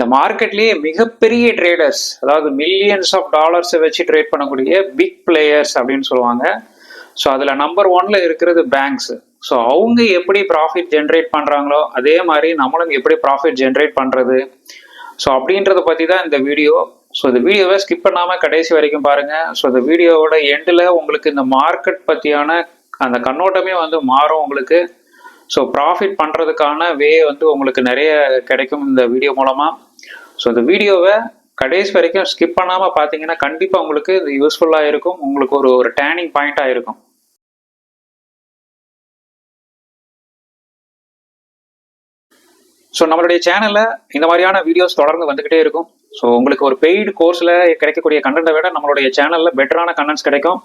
இந்த மார்க்கெட்லயே மிகப்பெரிய ட்ரேடர்ஸ் அதாவது மில்லியன்ஸ் ஆஃப் டாலர்ஸை வச்சு ட்ரேட் பண்ணக்கூடிய பிக் பிளேயர்ஸ் அப்படின்னு சொல்லுவாங்க. ஸோ அதில் நம்பர் ஒன்ல இருக்கிறது பேங்க்ஸ் ஸோ அவங்க எப்படி ப்ராஃபிட் ஜென்ரேட் பண்ணுறாங்களோ அதே மாதிரி நம்மளும் எப்படி ப்ராஃபிட் ஜென்ரேட் பண்ணுறது ஸோ அப்படின்றத பற்றி தான் இந்த வீடியோ ஸோ இந்த வீடியோவை ஸ்கிப் பண்ணாமல் கடைசி வரைக்கும் பாருங்கள் ஸோ இந்த வீடியோவோட எண்டில் உங்களுக்கு இந்த மார்க்கெட் பற்றியான அந்த கண்ணோட்டமே வந்து மாறும் உங்களுக்கு. ஸோ ப்ராஃபிட் பண்ணுறதுக்கான வே வந்து உங்களுக்கு நிறைய கிடைக்கும் இந்த வீடியோ மூலமாக ஸோ இந்த வீடியோவை கடைசி வரைக்கும் ஸ்கிப் பண்ணாமல் பார்த்தீங்கன்னா கண்டிப்பாக உங்களுக்கு இது யூஸ்ஃபுல்லாக இருக்கும். உங்களுக்கு ஒரு ஒரு டேர்னிங் பாயிண்ட்டாக இருக்கும். ஸோ நம்மளுடைய சேனலில் இந்த மாதிரியான வீடியோஸ் தொடர்ந்து வந்துக்கிட்டே இருக்கும். ஸோ உங்களுக்கு ஒரு பெய்டு கோர்ஸில் கிடைக்கக்கூடிய கண்டென்ட்டை விட நம்மளுடைய சேனலில் பெட்டரான கண்டென்ட்ஸ் கிடைக்கும்.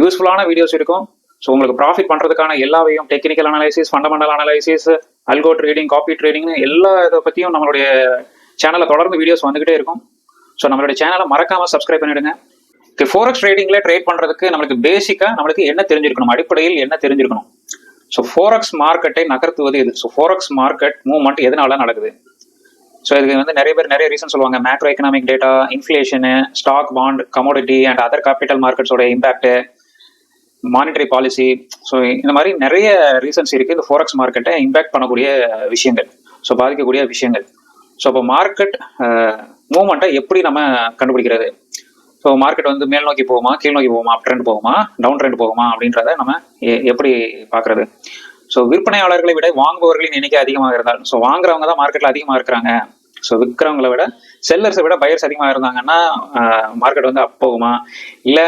யூஸ்ஃபுல்லான வீடியோஸ் இருக்கும். ஸோ உங்களுக்கு ப்ராஃபிட் பண்ணுறதுக்கான எல்லாவையும் technical analysis fundamental analysis algo trading copy ட்ரேடிங்னு எல்லா இதை பற்றியும் நம்மளுடைய சேனலில் தொடர்ந்து வீடியோஸ் வந்துக்கிட்டே இருக்கும். ஸோ நம்மளுடைய சேனலை மறக்காமல் சப்ஸ்கிரைப் பண்ணிவிடுங்க ஃபோரக்ஸ் ட்ரேடிங்கில் ட்ரேட் பண்ணுறதுக்கு நம்மளுக்கு பேசிக்காக நம்மளுக்கு என்ன தெரிஞ்சிருக்கணும்? அடிப்படையில் என்ன தெரிஞ்சிருக்கணும்? ஸோ ஃபோரக்ஸ் மார்க்கெட்டை நகர்த்துவது இது ஸோ ஃபோரக்ஸ் மார்க்கெட் மூவ்மெண்ட் எதனால நடக்குது? ஸோ இதுக்கு வந்து நிறைய பேர் நிறைய ரீசன் சொல்லுவாங்க. Macro economic data இன்ஃப்ளேஷனு stock bond commodity and other capital மார்க்கெட்ஸோட impact monetary policy so இந்த மாதிரி நிறைய ரீசன்ஸ் இருக்குது இந்த ஃபோரக்ஸ் மார்க்கெட்டை இம்பேக்ட் பண்ணக்கூடிய விஷயங்கள். ஸோ பாதிக்கக்கூடிய விஷயங்கள். ஸோ இப்போ மார்க்கெட் மூவ்மெண்ட்டை எப்படி நம்ம கண்டுபிடிக்கிறது? ஸோ மார்க்கெட் வந்து மேல் நோக்கி போகுமா கீழ் நோக்கி போகுமா அப் ட்ரெண்ட் போகுமா டவுன் ட்ரெண்ட் போகுமா அப்படின்றத நம்ம எ- எப்படி பார்க்கறது? ஸோ விற்பனையாளர்களை விட வாங்குபவர்களின் எண்ணிக்கை அதிகமாக இருந்தால் ஸோ வாங்குறவங்க தான் மார்க்கெட்டில் அதிகமாக இருக்கிறாங்க. ஸோ விற்கிறவங்களை விட செல்லர்ஸை விட பயர்ஸ் அதிகமாக இருந்தாங்கன்னா மார்க்கெட் வந்து அப் போகுமா? இல்லை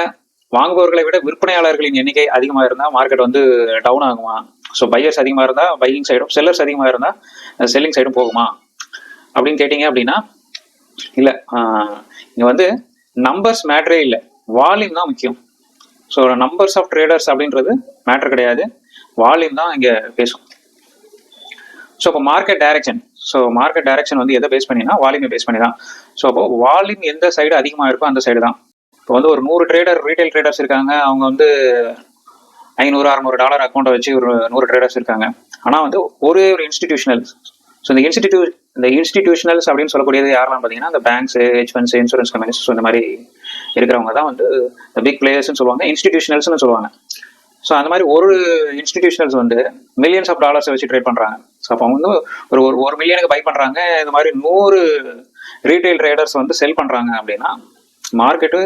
வாங்குபவர்களை விட விற்பனையாளர்களின் எண்ணிக்கை அதிகமாக இருந்தால் மார்க்கெட் வந்து டவுன் ஆகுமா? ஸோ பையர்ஸ் அதிகமாக இருந்தால் பையிங் சைடும் செல்லர்ஸ் அதிகமாக இருந்தால் செல்லிங் சைடும் போகுமா? அப்படின்னு கேட்டிங்க அப்படின்னா இல்லை இங்கே வந்து நம்பர்ஸ் மேட்ரே இல்லை. வால்யூம் தான் முக்கியம். ஸோ நம்பர்ஸ் ஆஃப் ட்ரேடர்ஸ் அப்படின்றது மேட்ரு கிடையாது. வால்யூம் தான் இங்கே பேசும். ஸோ இப்போ market direction so market direction வந்து எதை பேஸ் பண்ணினா வால்யூமை பேஸ் பண்ணி தான் ஸோ அப்போ வால்யூம் எந்த சைடு அதிகமாக இருக்கோ அந்த சைடு தான். இப்போ வந்து ஒரு நூறு ட்ரேடர் ரீட்டைல் ட்ரேடர்ஸ் இருக்காங்க. அவங்க வந்து ஐநூறு அறநூறு டாலர் அக்கௌண்ட்டை வச்சு ஒரு நூறு ட்ரேடர்ஸ் இருக்காங்க. ஆனால் வந்து ஒரே ஒரு இன்ஸ்டிடியூஷனல் ஸோ இந்த இன்ஸ்டிடியூ இந்த இன்ஸ்டிடியூஷனல்ஸ் அப்படின்னு சொல்லக்கூடியது யாரெல்லாம் பார்த்தீங்கன்னா இந்த banks hedge funds insurance companies இந்த மாதிரி இருக்கிறவங்க தான் வந்து இந்த பிக் பிளேயர்ஸ்னு சொல்லுவாங்க. இன்ஸ்டிடியூஷனல்ஸ்னு சொல்லுவாங்க. ஸோ அந்த மாதிரி ஒரு இன்ஸ்டிடியூஷனல்ஸ் வந்து மில்லியன்ஸ் ஆஃப் டாலர்ஸை வச்சு ட்ரேட் பண்ணுறாங்க ஸோ அப்போ வந்து ஒரு ஒரு ஒரு மில்லியனுக்கு பை பண்ணுறாங்க இந்த மாதிரி நூறு ரீட்டைல் ட்ரேடர்ஸ் வந்து செல் பண்ணுறாங்க அப்படின்னா மார்க்கெட்டு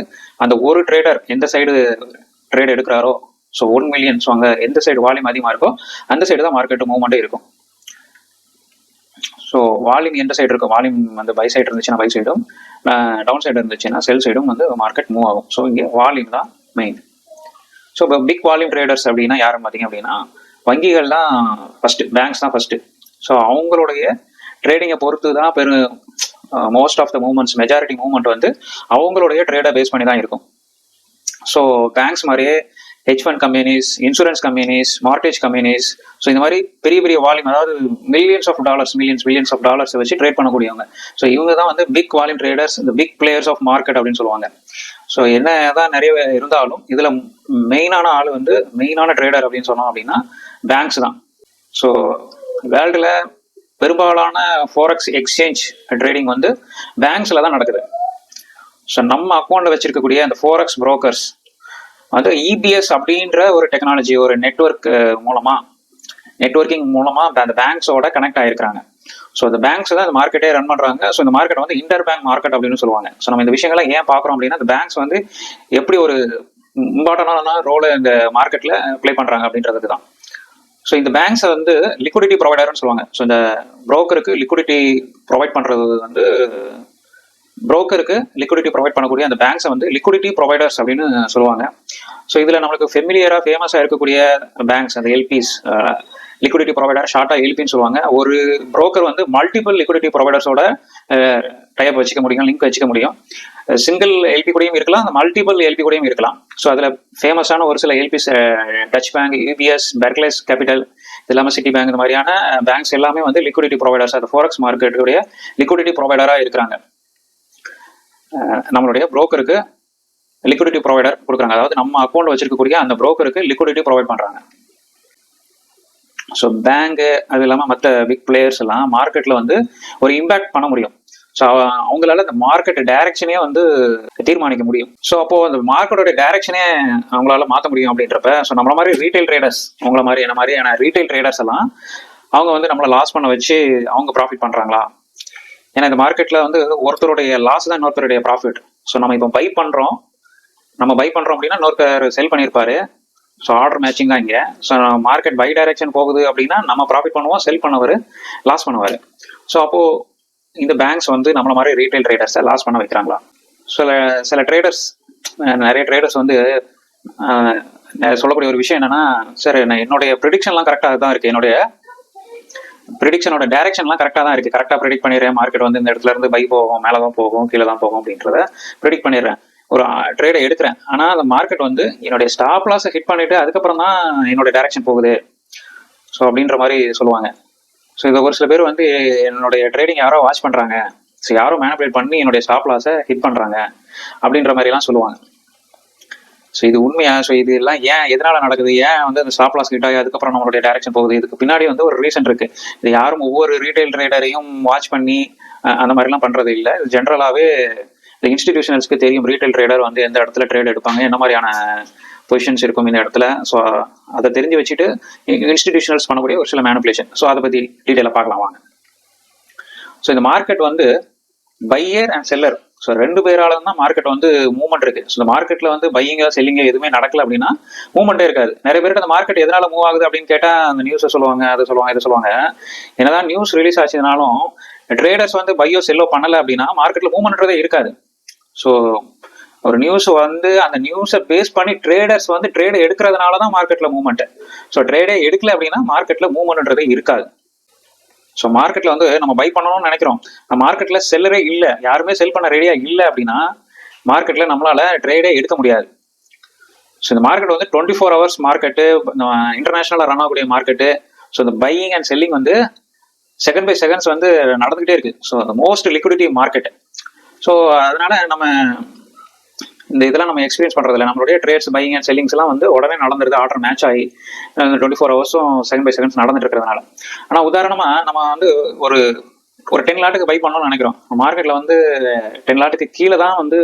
அந்த ஒரு ட்ரேடர் எந்த சைடு ட்ரேட் எடுக்கிறாரோ ஸோ ஒன் மில்லியன் ஸோ அங்கே எந்த சைடு வால்யூம் அதிகமாக இருக்கோ அந்த சைடு தான் மார்க்கெட்டு மூவ்மெண்ட்டே இருக்கும். ஸோ வால்யூம் எந்த சைடு இருக்கும்? வால்யூம் வந்து பை சைடு இருந்துச்சுன்னா பை சைடும் டவுன் சைடு இருந்துச்சுன்னா செல் சைடும் வந்து மார்க்கெட் மூவ் ஆகும். ஸோ இங்கே வால்யூம் தான் மெயின் ஸோ இப்போ பிக் வால்யூம் ட்ரேடர்ஸ் அப்படின்னா யாரும் பார்த்தீங்க அப்படின்னா வங்கிகள் தான் ஃபஸ்ட்டு பேங்க்ஸ் தான் ஃபஸ்ட்டு ஸோ அவங்களுடைய ட்ரேடிங்கை பொறுத்து தான் பெரும் most of the movements majority movement வந்து அவங்களுடைய ட்ரேடை பேஸ் பண்ணி தான் இருக்கும். ஸோ பேங்க்ஸ் மாதிரியே hedge fund companies insurance companies mortgage companies so இந்த மாதிரி பெரிய பெரிய வால்யூம் அதாவது millions of dollars millions millions of dollars வச்சு ட்ரேட் பண்ணக்கூடியவங்க. ஸோ இவங்க தான் வந்து பிக் வால்யூம் ட்ரேடர்ஸ் இந்த பிக் பிளேயர்ஸ் ஆஃப் மார்க்கெட் அப்படின்னு சொல்லுவாங்க. ஸோ என்ன தான் நிறைய இருந்தாலும் இதில் மெயினான ஆள் வந்து மெயினான ட்ரேடர் அப்படின்னு சொன்னோம் அப்படின்னா பேங்க்ஸ் தான். ஸோ வேர்ல்டில் பெரும்பாலான ஃபோரக்ஸ் எக்ஸ்சேஞ்ச் ட்ரேடிங் வந்து பேங்க்ஸில் தான் நடக்குது. ஸோ நம்ம அக்கௌண்ட்டில் வச்சிருக்கக்கூடிய அந்த ஃபோரெக்ஸ் புரோக்கர்ஸ் வந்து இபிஎஸ் அப்படின்ற ஒரு டெக்னாலஜி ஒரு நெட்ஒர்க் மூலமாக நெட்வொர்க்கிங் மூலமாக அந்த பேங்க்ஸோட கனெக்ட் ஆகிருக்கிறாங்க ஸோ அந்த பேங்க்ஸ் தான் இந்த மார்க்கெட்டே ரன் பண்ணுறாங்க ஸோ இந்த மார்க்கெட் வந்து இன்டர் பேங்க் மார்க்கெட் அப்படின்னு சொல்லுவாங்க. ஸோ நம்ம இந்த விஷயங்களை ஏன் பார்க்குறோம் அப்படின்னா அந்த பேங்க்ஸ் வந்து எப்படி ஒரு இம்பார்ட்டண்டான ரோலை இந்த மார்க்கெட்டில் ப்ளே பண்ணுறாங்க அப்படின்றதுக்கு தான். ஸோ இந்த பேங்க்ஸை வந்து லிக்விடிட்டி ப்ரொவைடர்னு சொல்லுவாங்க. ஸோ இந்த ப்ரோக்கருக்கு லிக்விடிட்டி ப்ரொவைட் பண்ணுறது வந்து ப்ரோக்கருக்கு லிக்விடிட்டி ப்ரொவைட் பண்ணக்கூடிய அந்த பேங்க்ஸை வந்து லிக்விடிட்டி ப்ரொவைடர்ஸ் அப்படின்னு சொல்லுவாங்க. ஸோ இதில் நம்மளுக்கு ஃபெமிலியராக ஃபேமஸாக இருக்கக்கூடிய பேங்க்ஸ் அந்த எல்பிஸ் லிக்விடிட்டி ப்ரொவைடர் ஷார்ட்டாக எல்பின்னு சொல்லுவாங்க. ஒரு புரோக்கர் வந்து மல்டிபிள் லிக்விடிட்டி ப்ரொவைடர்ஸோட டைப் வச்சுக்க முடியும் லிங்க் வச்சுக்க முடியும். சிங்கிள் எல்பி கூடயும் இருக்கலாம் அந்த மல்டிபிள் எல்பி கூடயும் இருக்கலாம். ஸோ அதில் ஃபேமஸான ஒரு சில LPs Deutsche bank UBS Barclays Capital இது இல்லாமல் சிட்டி பேங்க் இந்த மாதிரியான பேங்க்ஸ் எல்லாமே வந்து லிக்விடிட்டி ப்ரொவைடர்ஸ் அது ஃபோரக்ஸ் மார்க்கெட்டுடைய லிக்விடிட்டி ப்ரொவைடராக இருக்கிறாங்க. நம்மளுடைய புரோக்கருக்கு லிக்விடிட்டி ப்ரொவைடர் கொடுக்குறாங்க. அதாவது நம்ம அக்கௌண்ட் வச்சிருக்கக்கூடிய அந்த புரோக்கருக்கு லிக்விடிட்டி ப்ரொவைட் பண்றாங்க. ஸோ பேங்கு அது இல்லாமல் மற்ற பிக் பிளேயர்ஸ் எல்லாம் மார்க்கெட்டில் வந்து ஒரு இம்பேக்ட் பண்ண முடியும். ஸோ அவங்களால அந்த மார்க்கெட் டைரக்ஷனே வந்து தீர்மானிக்க முடியும். ஸோ அப்போ அந்த மார்க்கெட்டோட டைரக்ஷனே அவங்களால மாற்ற முடியும் அப்படின்றப்ப ஸோ நம்மள மாதிரி ரீட்டைல் ட்ரேடர்ஸ் உங்கள மாதிரி என்ன மாதிரியான ரீட்டைல் ட்ரேடர்ஸ் எல்லாம் அவங்க வந்து நம்மளை லாஸ் பண்ண வச்சு அவங்க ப்ராஃபிட் பண்ணுறாங்களா ஏன்னா இந்த மார்க்கெட்டில் வந்து ஒருத்தருடைய லாஸ் தான் இன்னொருத்தருடைய ப்ராஃபிட் ஸோ நம்ம இப்போ பை பண்ணுறோம் நம்ம பை பண்ணுறோம் அப்படின்னா இன்னொருத்தர் செல் பண்ணியிருப்பாரு ஸோ ஆர்டர் மேட்சிங் தான் இங்கே. ஸோ மார்க்கெட் பை டைரக்ஷன் போகுது அப்படின்னா நம்ம ப்ராஃபிட் பண்ணுவோம் செல் பண்ணவர் லாஸ் பண்ணுவார். ஸோ அப்போது இந்த பேங்க்ஸ் வந்து நம்மள மாதிரி ரீட்டைல் ட்ரேடர்ஸை லாஸ் பண்ண வைக்கிறாங்களா? சில சில ட்ரேடர்ஸ் நிறைய ட்ரேடர்ஸ் வந்து சொல்லக்கூடிய ஒரு விஷயம் என்னன்னா சார் என்னுடைய ப்ரிடிக்ஷன்லாம் கரெக்டாக தான் இருக்குது என்னுடைய ப்ரிடிக்ஷனோட டேரக்ஷன்லாம் கரெக்டாக தான் இருக்குது கரெக்டாக ப்ரிடிக்ட் பண்ணிடுறேன். மார்க்கெட் வந்து இந்த இடத்துல இருந்து பை போகும் மேலே தான் போகும் கீழே தான் போகும் அப்படின்றத ப்ரிடிக்ட் பண்ணிடுறேன். ஒரு ட்ரேடை எடுக்கிறேன். ஆனால் அந்த மார்க்கெட் வந்து என்னுடைய ஸ்டாப் லாஸை ஹிட் பண்ணிட்டு அதுக்கப்புறம் தான் என்னோட டேரக்ஷன் போகுது. ஸோ அப்படின்ற மாதிரி சொல்லுவாங்க. ஸோ இதை ஒரு சில பேர் வந்து என்னுடைய ட்ரேடிங் யாரோ வாட்ச் பண்ணுறாங்க ஸோ யாரோ மேனிபுலேட் பண்ணி என்னுடைய ஸ்டாப் லாஸை ஹிட் பண்ணுறாங்க அப்படின்ற மாதிரிலாம் சொல்லுவாங்க. ஸோ இது உண்மையா? ஸோ இது எல்லாம் ஏன் எதனால நடக்குது? ஏன் வந்து அந்த ஸ்டாப் லாஸ் ஹிட் ஆகி அதுக்கப்புறம் நம்மளுடைய டேரக்ஷன் போகுது? இதுக்கு பின்னாடி வந்து ஒரு ரீசன் இருக்கு. இது யாரும் ஒவ்வொரு ரீட்டைல் ட்ரேடரையும் வாட்ச் பண்ணி அந்த மாதிரிலாம் பண்ணுறது இல்லை. இது ஜென்ரலாகவே இந்த இன்ஸ்டிடியூஷனல்ஸ்க்கு தெரியும் ரீட்டைல் ட்ரேடர் வந்து எந்த இடத்துல ட்ரேட் எடுப்பாங்க என்ன மாதிரியான பொசிஷன்ஸ் இருக்கும் இந்த இடத்துல. ஸோ அதை தெரிஞ்சு வச்சுட்டு இன்ஸ்டிடியூஷனல்ஸ் பண்ணக்கூடிய ஒரு சில மேனுபுலேஷன் ஸோ அதை பற்றி டீட்டெயிலாக பார்க்கலாம் வாங்க. ஸோ இந்த மார்க்கெட் வந்து பையர் அண்ட் செல்லர் ஸோ ரெண்டு பேரால தான் மார்க்கெட் வந்து மூவ்மெண்ட் இருக்கு. ஸோ இந்த மார்க்கெட்ல வந்து பையிங்க செல்லிங்க எதுவுமே நடக்கல அப்படின்னா மூவ்மெண்ட்டே இருக்காது. நிறைய பேருக்கு அந்த மார்க்கெட் எதனால மூவ் ஆகுது அப்படின்னு கேட்டால் அந்த நியூஸை சொல்லுவாங்க அதை சொல்லுவாங்க இதை சொல்லுவாங்க. என்னதான் நியூஸ் ரிலீஸ் ஆச்சுனாலும் ட்ரேடர்ஸ் வந்து பையோ செல்லோ பண்ணலை அப்படின்னா மார்க்கெட்ல மூவ்மெண்ட்றதே இருக்காது. ஸோ ஒரு நியூஸ் வந்து அந்த நியூஸை பேஸ் பண்ணி ட்ரேடர்ஸ் வந்து ட்ரேடை எடுக்கிறதுனால தான் மார்க்கெட்டில் மூவ்மெண்ட் ஸோ ட்ரேடே எடுக்கல அப்படின்னா மார்க்கெட்டில் மூவ்மெண்ட்ன்றதே இருக்காது. ஸோ மார்க்கெட்டில் வந்து நம்ம பை பண்ணணும்னு நினைக்கிறோம். மார்க்கெட்டில் செல்லரே இல்லை யாருமே செல் பண்ண ரெடியாக இல்லை அப்படின்னா மார்க்கெட்டில் நம்மளால் ட்ரேடே எடுக்க முடியாது. ஸோ இந்த மார்க்கெட் வந்து டுவெண்ட்டி ஃபோர் ஹவர்ஸ் மார்க்கெட்டு இன்டர்நேஷனலாக ரன் ஆகக்கூடிய மார்க்கெட்டு ஸோ இந்த பையிங் அண்ட் செல்லிங் வந்து செகண்ட் பை செகண்ட்ஸ் வந்து நடந்துகிட்டே இருக்கு. So most liquidity market so அதனால நம்ம இந்த இதெல்லாம் நம்ம எக்ஸ்பீரியன்ஸ் பண்ணுறதில்ல நம்மளுடைய ட்ரேட்ஸ் பையிங் அண்ட் செல்லிங்ஸ்லாம் வந்து உடனே நடந்துருது. ஆர்டர் மேட்ச் ஆகி டுவெண்ட்டி ஃபோர் ஹவர்ஸும் செகண்ட் பை செகண்ட்ஸ் நடந்துட்டு இருக்கிறதுனால. ஆனால் உதாரணமாக நம்ம வந்து ஒரு ஒரு டென் லாட்டுக்கு பை பண்ணணும்னு நினைக்கிறோம். மார்க்கெட்டில் வந்து டென் லாட்டுக்கு கீழே தான் வந்து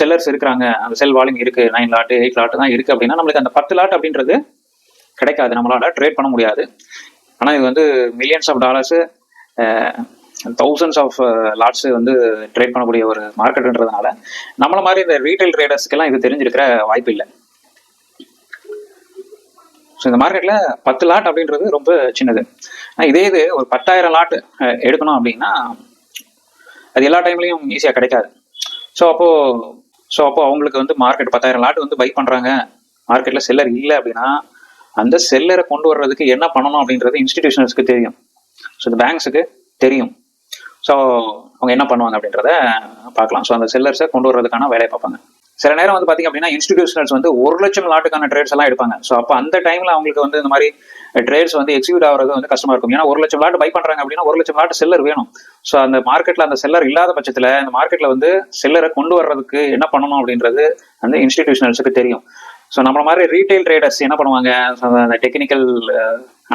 செல்லர்ஸ் இருக்கிறாங்க. அந்த செல் வால்யூம் இருக்குது நைன் லாட்டு எயிட் லாட்டு தான் இருக்குது அப்படின்னா நம்மளுக்கு அந்த பத்து லாட் அப்படின்றது கிடைக்காது. நம்மளால ட்ரேட் பண்ண முடியாது. ஆனால் இது வந்து millions of dollars thousands of lots வந்து ட்ரேட் பண்ணக்கூடிய ஒரு மார்க்கெட்ன்றதுனால நம்மள மாதிரி இந்த ரீட்டைல் ட்ரேடர்ஸ்க்கெல்லாம் இது தெரிஞ்சிருக்கிற வாய்ப்பு இல்லை. ஸோ இந்த மார்க்கெட்டில் பத்து லாட் அப்படின்றது ரொம்ப சின்னது. ஆனால் இதே இது ஒரு பத்தாயிரம் லாட் எடுக்கணும் அப்படின்னா அது எல்லா டைம்லையும் ஈஸியாக கிடைக்காது. ஸோ அப்போது ஸோ அப்போது அவங்களுக்கு வந்து மார்க்கெட் பத்தாயிரம் லாட் வந்து பை பண்ணுறாங்க மார்க்கெட்டில் செல்லர் இல்லை அப்படின்னா அந்த செல்லரை கொண்டு வர்றதுக்கு என்ன பண்ணணும் அப்படின்றது இன்ஸ்டிடியூஷன்ஸ்க்கு தெரியும். ஸோ இந்த பேங்க்ஸுக்கு தெரியும். ஸோ அவங்க என்ன பண்ணுவாங்க அப்படின்றத பார்க்கலாம். ஸோ அந்த செல்லர்ஸை கொண்டு வர்றதுக்கான வேலையை பார்ப்பாங்க. சில நேரம் வந்து பார்த்தீங்க அப்படின்னா இன்ஸ்டிடியூஷனல்ஸ் வந்து ஒரு லட்சம் லாட்டுக்கான ட்ரேட்ஸ் எல்லாம் எடுப்பாங்க. ஸோ அப்போ அந்த டைமில் அவங்களுக்கு வந்து இந்த மாதிரி ட்ரேட்ஸ் வந்து எக்ஸிக்யூட் ஆகிறது வந்து கஷ்டமாக இருக்கும். ஏன்னா ஒரு லட்சம் லாட் பை பண்ணுறாங்க அப்படின்னா ஒரு லட்சம் லாட் செல்லர் வேணும். ஸோ அந்த மார்க்கெட்டில் அந்த செல்லர் இல்லாத பட்சத்தில் அந்த மார்க்கெட்டில் வந்து செல்லரை கொண்டு வர்றதுக்கு என்ன பண்ணணும் அப்படின்றது அந்த இன்ஸ்டிடியூஷனல்ஸுக்கு தெரியும். ஸோ நம்மள மாதிரி ரீட்டைல் ட்ரேடர்ஸ் என்ன பண்ணுவாங்க? அந்த டெக்னிக்கல்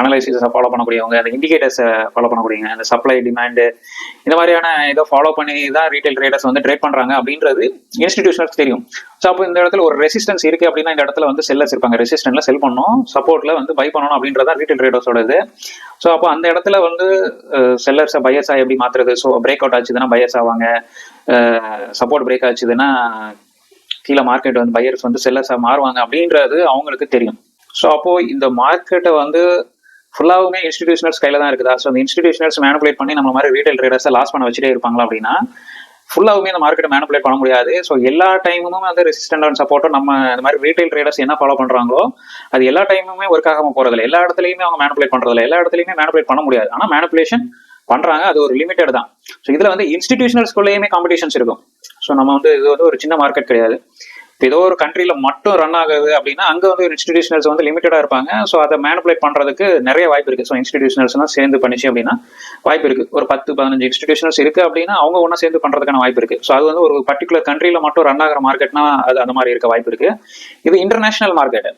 அனலைசிஸை ஃபாலோ பண்ணக்கூடியவங்க அந்த இண்டிகேட்டர்ஸை ஃபாலோ பண்ணக்கூடியவங்க அந்த சப்ளை டிமாண்டு இந்த மாதிரியான இதை ஃபாலோ பண்ணி தான் ரீட்டைல் ட்ரேடர்ஸ் வந்து ட்ரேட் பண்ணுறாங்க அப்படின்றது இன்ஸ்டிடியூஷனுக்கு தெரியும். ஸோ அப்போ இந்த இடத்துல ஒரு ரெசிஸ்டன்ஸ் இருக்குது அப்படின்னா இந்த இடத்துல வந்து செல்லர்ஸ் இருப்பாங்க. ரெசிஸ்டன்ட்ல செல் பண்ணணும் சப்போர்ட்டில் வந்து பை பண்ணணும் அப்படின்றதா ரீட்டைல் ட்ரேடர்ஸோட இது ஸோ அப்போ அந்த இடத்துல வந்து செல்லர்ஸை பையர்ஸாக எப்படி மாற்றுறது ஸோ பிரேக் அவுட் ஆச்சுதுன்னா பையர்ஸ் ஆவாங்க. சப்போர்ட் பிரேக் ஆச்சுதுன்னா கீழே மார்க்கெட் வந்து பையர்ஸ் வந்து செல்லர்ஸாக மாறுவாங்க அப்படின்றது அவங்களுக்கு தெரியும். ஸோ அப்போது இந்த மார்க்கெட்டை வந்து ஃபுல்லாகவுமே இன்ஸ்டிடியூஷனல்ஸ் கையில் தான் இருக்குதா? ஸோ அந்த இன்ஸ்டிடியூஷனல்ஸ் மேனுபுலேட் பண்ணி நம்ம மாதிரி ரீட்டைல் ட்ரேடர்ஸை லாஸ் பண்ண வச்சுட்டே இருப்பாங்களா அப்படின்னா ஃபுல்லாகவுமே இந்த மார்க்கெட்டை மேனுபுலேட் பண்ண முடியாது. ஸோ எல்லா டைமும் வந்து ரெசிஸ்டன்ட் அண்ட் சப்போர்ட்டும் நம்ம இந்த மாதிரி ரீட்டைல் ட்ரேடர்ஸ் என்ன ஃபாலோ பண்றாங்களோ அது எல்லா டைமுமே ஒர்க் ஆகாமல் போகிறதில்ல எல்லா இடத்துலையுமே அவங்க மேனுபுலேட் பண்ணுறதில்ல எல்லா இடத்துலையுமே மேனுபுலேட் பண்ண முடியாது. ஆனால் மேனுபுலேஷன் பண்ணுறாங்க அது ஒரு லிமிட்டட் தான். ஸோ இதில் வந்து இன்ஸ்டிடியூஷனல்ஸ்குள்ளேயுமே காம்படிஷன்ஸ் இருக்கும். ஸோ நம்ம வந்து இது வந்து ஒரு சின்ன மார்க்கெட் கிடையாது. ஏதோ ஒரு கண்ட்ரியில் மட்டும் ரன் ஆகுது அப்படின்னா அங்கே வந்து ஒரு இன்ஸ்டிடியூஷனல்ஸ் வந்து லிமிட்டடாக இருப்பாங்க. ஸோ அதை மேனிபுலேட் பண்ணுறதுக்கு நிறைய வாய்ப்பு இருக்குது ஸோ இன்ஸ்டிடியூஷனல்ஸ்லாம் சேர்ந்து பண்ணிச்சு அப்படின்னா வாய்ப்பு இருக்குது ஒரு பத்து பதினஞ்சு இன்ஸ்டிடியூஷனல்ஸ் இருக்கு அப்படின்னா அவங்க ஒன்றா சேர்ந்து பண்ணுறதுக்கான வாய்ப்பு இருக்குது ஸோ அது வந்து ஒரு பர்டிகுலர் கண்ட்ரியில் மட்டும் ரன் ஆகிற மார்க்கெட்னா அது அந்த மாதிரி இருக்க வாய்ப்பு இருக்கு. இது இன்டர்நேஷனல் மார்க்கெட்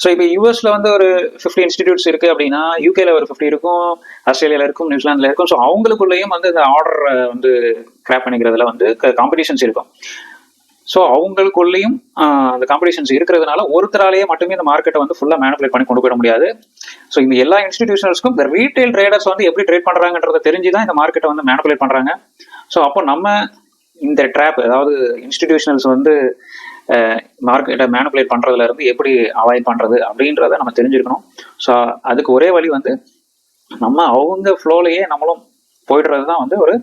ஸோ இப்போ யூஎஸ்ல வந்து ஒரு ஃபிஃப்டி இன்ஸ்டிடியூட்ஸ் இருக்கு அப்படின்னா யூகேல ஒரு ஃபிஃப்டி இருக்கும் ஆஸ்திரேலியாவில் இருக்கும் நியூசிலாந்துல இருக்கும். ஸோ அவங்களுக்குள்ளேயும் வந்து இந்த ஆர்டர் வந்து கிராப் பண்ணிக்கிறதுல வந்து காம்படிஷன்ஸ் இருக்கும். ஸோ அவங்களுக்குள்ளேயும் அந்த காம்படிஷன்ஸ் இருக்கிறதுனால ஒருத்தராலேயே மட்டுமே இந்த மார்க்கெட்டை வந்து ஃபுல்லாக மேனிபுலேட் பண்ணி கொண்டு போயிட முடியாது. ஸோ இந்த எல்லா இன்ஸ்டிடியூஷன்ஸ்க்கும் இந்த ரீட்டைல் ட்ரேடர்ஸ் வந்து எப்படி ட்ரேட் பண்ணுறாங்கன்றத தெரிஞ்சு தான் இந்த மார்க்கெட்டை வந்து மேனிபுலேட் பண்ணுறாங்க ஸோ அப்போ நம்ம இந்த ட்ராப் அதாவது இன்ஸ்டிடியூஷனல்ஸ் வந்து மார்க்கெட்டை மேனிபுலேட் பண்ணுறதுல இருந்து எப்படி அவாய்ட் பண்ணுறது அப்படின்றத நம்ம தெரிஞ்சிருக்கணும் ஸோ அதுக்கு ஒரே வழி வந்து நம்ம அவங்க ஃப்ளோலையே நம்மளும் போயிடுறது தான் வந்து ஒரு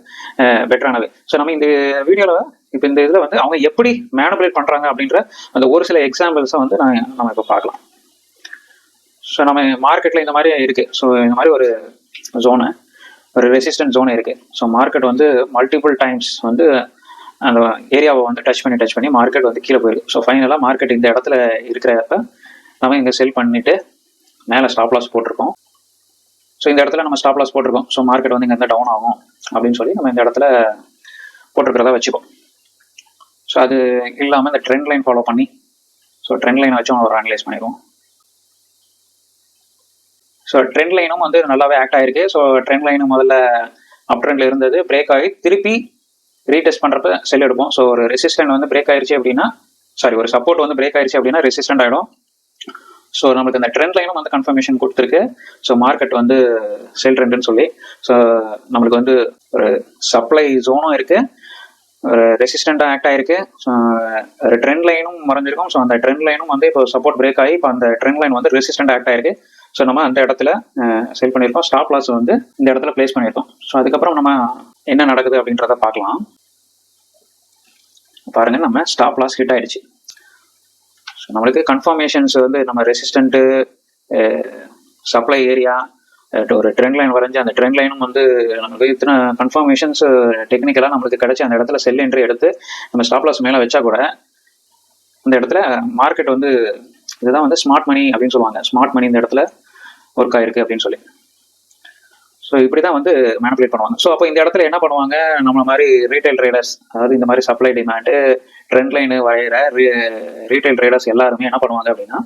பெட்டரானது ஸோ நம்ம இந்த வீடியோவில் இப்போ இந்த இதில் வந்து அவங்க எப்படி மேனுபுலேட் பண்ணுறாங்க அப்படின்ற அந்த ஒரு சில எக்ஸாம்பிள்ஸை வந்து நான் நம்ம இப்போ பார்க்கலாம். ஸோ நம்ம மார்க்கெட்டில் இந்த மாதிரி இருக்குது ஸோ இந்த மாதிரி ஒரு ஜோனு ஒரு ரெசிஸ்டன்ட் ஜோன் இருக்குது ஸோ மார்க்கெட் வந்து மல்டிபிள் டைம்ஸ் வந்து அந்த ஏரியாவை வந்து டச் பண்ணி டச் பண்ணி மார்க்கெட் வந்து கீழே போயிருக்கு. ஸோ ஃபைனலாக மார்க்கெட் இந்த இடத்துல இருக்கிறப்ப நம்ம இங்கே செல் பண்ணிட்டு மேலே ஸ்டாப் லாஸ் போட்டிருக்கோம். ஸோ இந்த இடத்துல நம்ம ஸ்டாப் லாஸ் போட்டிருக்கோம். ஸோ மார்க்கெட் வந்து இங்கே டவுன் ஆகும் அப்படின்னு சொல்லி நம்ம இந்த இடத்துல போட்டிருக்கிறதா வச்சுக்கோம் ஸோ அது இல்லாமல் இந்த ட்ரெண்ட் லைன் ஃபாலோ பண்ணி ஸோ ட்ரெண்ட் லைனை வச்சு ஒரு அனலைஸ் பண்ணிடுவோம். ஸோ ட்ரெண்ட் லைனும் வந்து நல்லாவே ஆக்ட் ஆயிருக்கு. ஸோ ட்ரெண்ட் லைனும் முதல்ல அப் ட்ரெண்ட்ல இருந்தது பிரேக் ஆகி திருப்பி ரீடெஸ்ட் பண்ணுறப்ப செல் எடுப்போம். ஸோ ஒரு ரெசிஸ்டன்ட் வந்து பிரேக் ஆயிருச்சு அப்படின்னா சாரி ஒரு சப்போர்ட் வந்து பிரேக் ஆயிருச்சு அப்படின்னா ரெசிஸ்டன்ட் ஆகிடும் ஸோ நம்மளுக்கு இந்த ட்ரெண்ட் லைனும் வந்து கன்ஃபர்மேஷன் கொடுத்துருக்கு. ஸோ மார்க்கெட் வந்து செல் ட்ரெண்டுன்னு சொல்லி. ஸோ நம்மளுக்கு வந்து ஒரு சப்ளை ஜோனும் இருக்குது ஒரு ரெசிஸ்டண்டாக ஆக்ட் ஆயிருக்கு. ஸோ ஒரு ட்ரெண்ட் லைனும் மறைஞ்சிருக்கும். ஸோ அந்த ட்ரெண்ட் லைனும் வந்து இப்போ சப்போர்ட் பிரேக் ஆகி இப்போ அந்த ட்ரெண்ட் லைன் வந்து ரெசிஸ்டண்ட் ஆக்ட் ஆயிருக்கு. ஸோ நம்ம அந்த இடத்துல செல் பண்ணியிருக்கோம். ஸ்டாப் லாஸ் வந்து இந்த இடத்துல ப்ளேஸ் பண்ணியிருக்கோம். ஸோ அதுக்கப்புறம் நம்ம என்ன நடக்குது அப்படின்றத பார்க்கலாம். பாருங்க நம்ம ஸ்டாப் லாஸ் ஹிட் ஆயிடுச்சு. ஸோ நம்மளுக்கு கன்ஃபர்மேஷன்ஸ் வந்து நம்ம ரெசிஸ்டண்ட்டு சப்ளை ஏரியா ஒரு ட்ரெண்ட் லைன் வரைஞ்சி அந்த ட்ரெண்ட் லைனும் வந்து நமக்கு இத்தனை கன்ஃபர்மேஷன்ஸ் டெக்னிக்கலாக நம்மளுக்கு கிடைச்சி அந்த இடத்துல செல் என்ட்ரி எடுத்து நம்ம ஸ்டாப் லாஸ் மேலே வச்சா கூட அந்த இடத்துல மார்க்கெட் வந்து இதுதான் வந்து ஸ்மார்ட் மணி அப்படின்னு சொல்லுவாங்க. ஸ்மார்ட் மணி இந்த இடத்துல ஒர்க் ஆயிருக்கு அப்படின்னு சொல்லி. ஸோ இப்படி தான் வந்து மேனிபுலேட் பண்ணுவாங்க. ஸோ அப்போ இந்த இடத்துல என்ன பண்ணுவாங்க? நம்மள மாதிரி ரீட்டைல் ட்ரேடர்ஸ் அதாவது இந்த மாதிரி சப்ளை டிமாண்டு ட்ரெண்ட் லைனு வரைகிற ரீட்டைல் ட்ரேடர்ஸ் எல்லாருமே என்ன பண்ணுவாங்க அப்படின்னா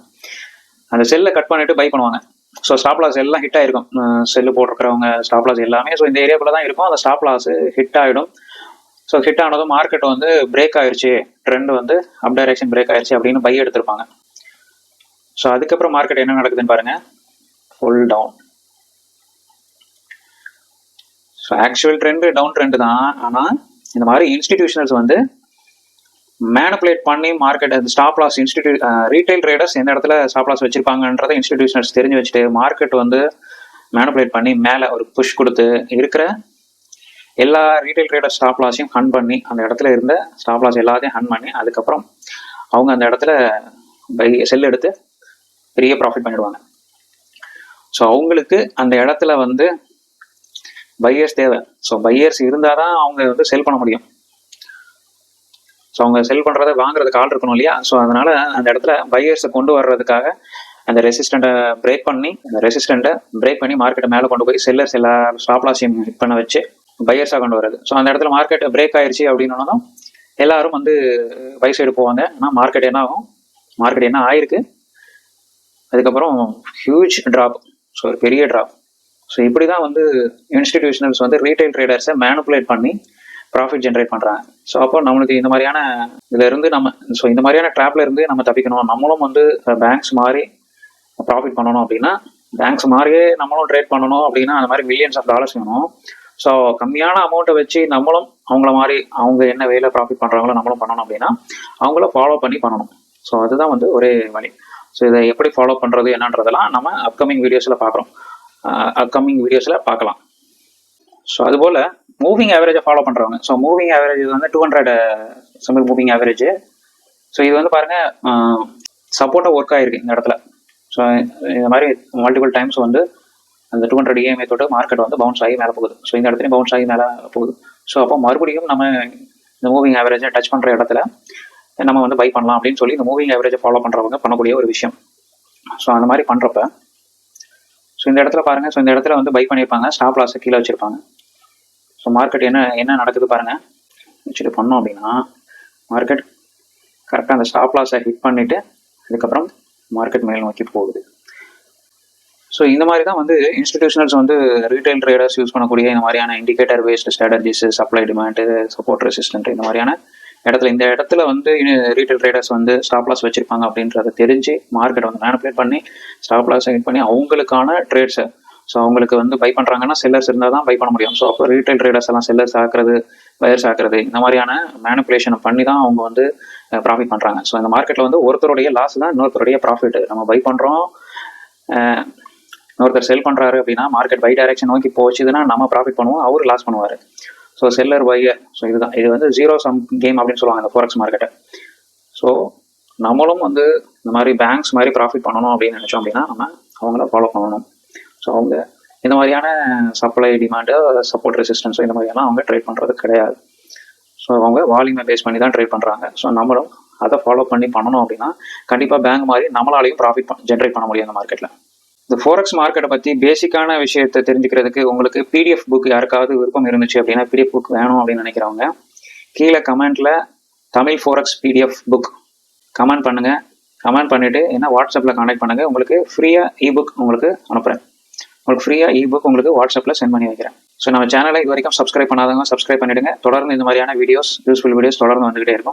அந்த செல்லை கட் பண்ணிட்டு பை பண்ணுவாங்க. ஸோ ஸ்டாப் லாஸ் எல்லாம் ஹிட் ஆயிருக்கும். செல்லு போட்டிருக்கிறவங்க ஸ்டாப் லாஸ் எல்லாமே. ஸோ இந்த ஏரியாக்குள்ள தான் இருக்கும். அந்த ஸ்டாப் லாஸ் ஹிட் ஆகிடும் ஸோ ஹிட் ஆனதும் மார்க்கெட் வந்து பிரேக் ஆயிடுச்சு ட்ரெண்ட் வந்து அப் டைரக்ஷன் பிரேக் ஆயிடுச்சு அப்படின்னு பை எடுத்திருப்பாங்க. ஸோ அதுக்கப்புறம் மார்க்கெட் என்ன நடக்குதுன்னு பாருங்க. Full down so actual trend down trend தான். ஆனால் இந்த மாதிரி இன்ஸ்டிடியூஷனல்ஸ் வந்து மேனுப்புலேட் பண்ணி மார்க்கெட் அந்த ஸ்டாப் லாஸ் இன்ஸ்டிடியூ ரீட்டைல் ட்ரேடர்ஸ் எந்த இடத்துல ஸ்டாப் லாஸ் வச்சிருப்பாங்கன்றதை இன்ஸ்டிடியூஷனல்ஸ் தெரிஞ்சு வச்சுட்டு மார்க்கெட் வந்து மேனுப்புலேட் பண்ணி மேலே ஒரு புஷ் கொடுத்து இருக்கிற எல்லா ரீட்டைல் ட்ரேடர் ஸ்டாப் லாஸையும் ஹன் பண்ணி அந்த இடத்துல இருந்த ஸ்டாப் லாஸ் எல்லாத்தையும் ஹன் பண்ணி அதுக்கப்புறம் அவங்க அந்த இடத்துல பை செல் எடுத்து பெரிய ப்ராஃபிட் பண்ணிடுவாங்க. ஸோ அவங்களுக்கு அந்த இடத்துல வந்து பையர்ஸ் தேவை. ஸோ பையர்ஸ் இருந்தால் தான் அவங்க வந்து செல் பண்ண முடியும். ஸோ அவங்க செல் பண்ணுறத வாங்குறதுக்கு ஆள் இருக்கணும் இல்லையா? ஸோ அதனால அந்த இடத்துல பையர்ஸை கொண்டு வர்றதுக்காக அந்த ரெசிஸ்டண்ட்டை பிரேக் பண்ணி அந்த ரெசிஸ்டண்ட்டை பிரேக் பண்ணி மார்க்கெட்டை மேலே கொண்டு போய் செல்லர்ஸ் எல்லா ஸ்டாப்லாஸையும் ஹிட் பண்ண வச்சு பையர்ஸாக கொண்டு வர்றது. ஸோ அந்த இடத்துல மார்க்கெட் பிரேக் ஆயிடுச்சு அப்படின்னோம் எல்லாரும் வந்து பை சைடு போவாங்க. ஆனால் மார்க்கெட் என்ன ஆகும்? மார்க்கெட் என்ன ஆயிருக்கு? அதுக்கப்புறம் ஹியூஜ் ட்ராப் ஸோ ஒரு பெரிய ட்ராப் ஸோ இப்படி தான் வந்து இன்ஸ்டிடியூஷனல்ஸ் வந்து ரீட்டைல் ட்ரேடர்ஸை மேனுப்புலேட் பண்ணி ப்ராஃபிட் ஜென்ரேட் பண்ணுறாங்க ஸோ அப்போ நம்மளுக்கு இந்த மாதிரியான இதில் இருந்து நம்ம ஸோ இந்த மாதிரியான ட்ராப்ல இருந்து நம்ம தப்பிக்கணும். நம்மளும் வந்து பேங்க்ஸ் மாதிரி ப்ராஃபிட் பண்ணணும் அப்படின்னா பேங்க்ஸ் மாதிரியே நம்மளும் ட்ரேட் பண்ணணும் அப்படின்னா அந்த மாதிரி மில்லியன்ஸ் ஆஃப் டாலர்ஸ் வேணும். ஸோ கம்மியான அமௌண்ட்டை வச்சு நம்மளும் அவங்கள மாதிரி அவங்க என்ன வேலை ப்ராஃபிட் பண்ணுறாங்களோ நம்மளும் பண்ணணும் அப்படின்னா அவங்கள ஃபாலோ பண்ணி பண்ணணும். ஸோ அதுதான் வந்து ஒரே வழி. ஸோ இதை எப்படி ஃபாலோ பண்ணுறது என்னன்றதெல்லாம் நம்ம அப்கமிங் வீடியோஸில் பார்க்குறோம். அப்கமிங் வீடியோஸில் பார்க்கலாம். ஸோ அதுபோல் மூவிங் ஆவரேஜை ஃபாலோ பண்ணுறவங்க ஸோ மூவிங் ஆவரேஜ் வந்து two hundred simple moving average so இது வந்து பாருங்கள் சப்போர்ட்டாக ஒர்க் ஆகிருக்கு இந்த இடத்துல. ஸோ இந்த மாதிரி மல்டிபிள் டைம்ஸ் வந்து அந்த டூ ஹண்ட்ரட் இஎம்ஐ தொட்டு மார்க்கெட் வந்து பவுன்ஸ் ஆகி மேலே போகுது. ஸோ இந்த இடத்துலையும் பவுன்ஸ் ஆகி மேலே போகுது. ஸோ அப்போ மறுபடியும் நம்ம இந்த மூவிங் ஆவரேஜை டச் பண்ணுற இடத்துல நம்ம வந்து பை பண்ணலாம் அப்படின்னு சொல்லி இந்த மூவிங் ஆவரேஜை ஃபாலோ பண்ணுறவங்க பண்ணக்கூடிய ஒரு விஷயம். ஸோ அந்த மாதிரி பண்ணுறப்ப ஸோ இந்த இடத்துல பாருங்க. ஸோ இந்த இடத்துல வந்து பை பண்ணியிருப்பாங்க ஸ்டாப் லாஸை கீழே வச்சிருப்பாங்க. ஸோ மார்க்கெட் என்ன என்ன நடக்குது பாருங்கள் வச்சுட்டு பண்ணோம் அப்படின்னா மார்க்கெட் கரெக்டாக அந்த ஸ்டாப் லாஸை ஹிட் பண்ணிவிட்டு அதுக்கப்புறம் மார்க்கெட் மேல் நோக்கி போகுது. ஸோ இந்த மாதிரி தான் வந்து இன்ஸ்டிடியூஷனல்ஸ் வந்து ரீட்டைல் ட்ரேடர்ஸ் யூஸ் பண்ணக்கூடிய இந்த மாதிரியான indicator based strategies supply demand support resistant இந்த மாதிரியான இடத்துல இந்த இடத்துல வந்து ரீட்டைல் ட்ரேடர்ஸ் வந்து ஸ்டாப் லாஸ் வச்சிருப்பாங்க அப்படின்றத தெரிஞ்சு மார்க்கெட் வந்து மேனிபுலேட் பண்ணி ஸ்டாப் லாஸ் பண்ணி அவங்களுக்கான ட்ரேட்ஸை ஸோ அவங்களுக்கு வந்து பை பண்ணுறாங்கன்னா செல்லர்ஸ் இருந்தால் தான் பை பண்ண முடியும். ஸோ அப்போ ரீட்டைல் ட்ரேடர்ஸ் எல்லாம் செல்லர்ஸ் ஆக்குறது பயர்ஸ் ஆக்குறது இந்த மாதிரியான மேனிப்புலேஷனை பண்ணி தான் அவங்க வந்து ப்ராஃபிட் பண்ணுறாங்க ஸோ இந்த மார்க்கெட்டில் வந்து ஒருத்தருடைய லாஸ் தான் இன்னொருத்தருடைய ப்ராஃபிட் நம்ம பை பண்ணுறோம் இன்னொருத்தர் செல் பண்ணுறாரு அப்படின்னா மார்க்கெட் பை டைரக்ஷன் நோக்கி போச்சுதுன்னா நம்ம ப்ராஃபிட் பண்ணுவோம் அவர் லாஸ் பண்ணுவார். ஸோ செல்லர் பையர் ஸோ இதுதான். இது வந்து ஜீரோ சம் கேம் அப்படின்னு சொல்லுவாங்க இந்த ஃபோரக்ஸ் மார்க்கெட்டை ஸோ நம்மளும் வந்து இந்த மாதிரி பேங்க்ஸ் மாதிரி ப்ராஃபிட் பண்ணணும் அப்படின்னு நினச்சோம் அப்படின்னா நம்ம அவங்கள ஃபாலோ பண்ணணும். ஸோ அவங்க இந்த மாதிரியான சப்ளை டிமாண்டு சப்போர்ட் ரெசிஸ்டன்ஸோ இந்த மாதிரியெல்லாம் அவங்க ட்ரேட் பண்ணுறது கிடையாது. ஸோ அவங்க வால்யூமை பேஸ் பண்ணி தான் ட்ரேட் பண்ணுறாங்க ஸோ நம்மளும் அதை ஃபாலோ பண்ணி பண்ணணும் அப்படின்னா கண்டிப்பாக பேங்க் மாதிரி நம்மளாலையும் ப்ராஃபிட் ஜென்ரேட் பண்ண முடியும் அந்த மார்க்கெட்டில் இந்த ஃபோரக்ஸ் மார்க்கெட்டை பற்றி பேசிக்கான விஷயத்தை தெரிஞ்சுக்கிறதுக்கு உங்களுக்கு பிடிஎஃப் புக் யாருக்காவது விருப்பம் இருந்துச்சு அப்படின்னா பிடிஎஃப் புக் வேணும் அப்படின்னு நினைக்கிறவங்க கீழே கமெண்ட்டில் Tamil forex PDF book comment பண்ணுங்கள் கமெண்ட் பண்ணிவிட்டு என்ன வாட்ஸ்அப்பில் காண்டாக்ட் பண்ணுங்கள் உங்களுக்கு ஃப்ரீயாக இ புக் உங்களுக்கு அனுப்புகிறேன் உங்களுக்கு ஃப்ரீயாக இபுக் உங்களுக்கு வாட்ஸ்அப்பில் சென்ட் பண்ணி வைக்கிறேன். ஸோ நம்ம சேனலை இது வரைக்கும் சப்ஸ்கிரைப் பண்ணாதவங்க சப்ஸ்கிரைப் பண்ணிவிடுங்க தொடர்ந்து இந்த மாதிரியான வீடியோஸ் யூஸ்ஃபுல் வீடியோஸ் தொடர்ந்து வந்துகிட்டே இருக்கும்.